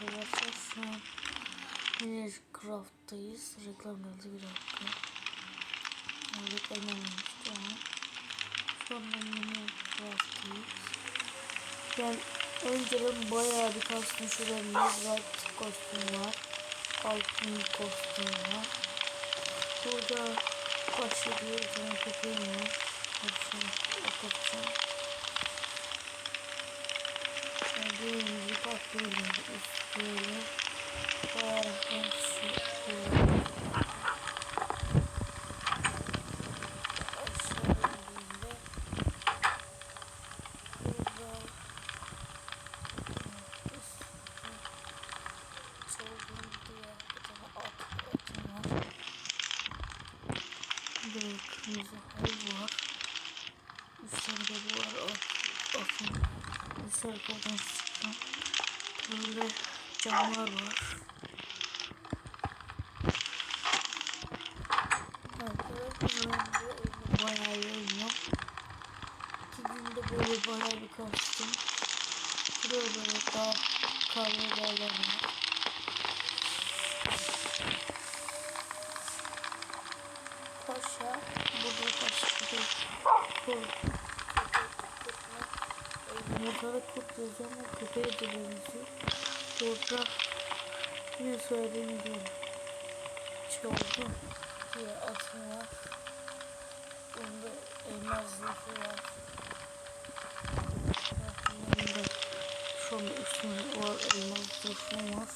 arkadaşlar. Şu an Minecraft'tayız. Reklam geldi bir dakika. Reklam gelmemişti ama. Şu an Minecraft'tayız. Yani önceden bayağı bir kostüm şurada Mizrat kostüm var. Altın kostüm var. Burada başlıyor tane köpeğim var. Böyle kırmızı halı var. Üstünde bu var atın. Üstler buradan çıkan. Böyle camlar var. Bayağı oynuyorum. İki günde böyle bayağı bir kastım. Buraya böyle daha kahve bağlar var. Kurt. Motora kurt yazıyor ama köpeğe de benziyor. Burada yine söylediğim gibi çılgın diye atı var. Bunda elmas zırhı var. Bunda şu an üstünde var elmas zırhı var.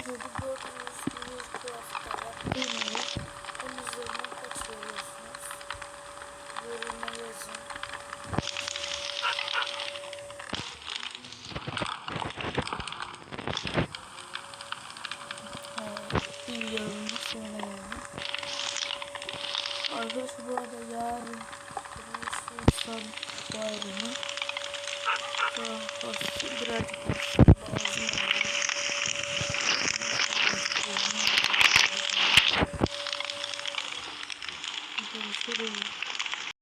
Arkadaşlar bu gördüğünüz Minecraft'ta yaptığımı onun üzerinden kaç veriyorsunuz? Yoruma yazın. Evet, bir yorumda söyleyelim. Arkadaşlar bu arada yarın Nisan bayramı. Daha fazla birazcık fazla lazım.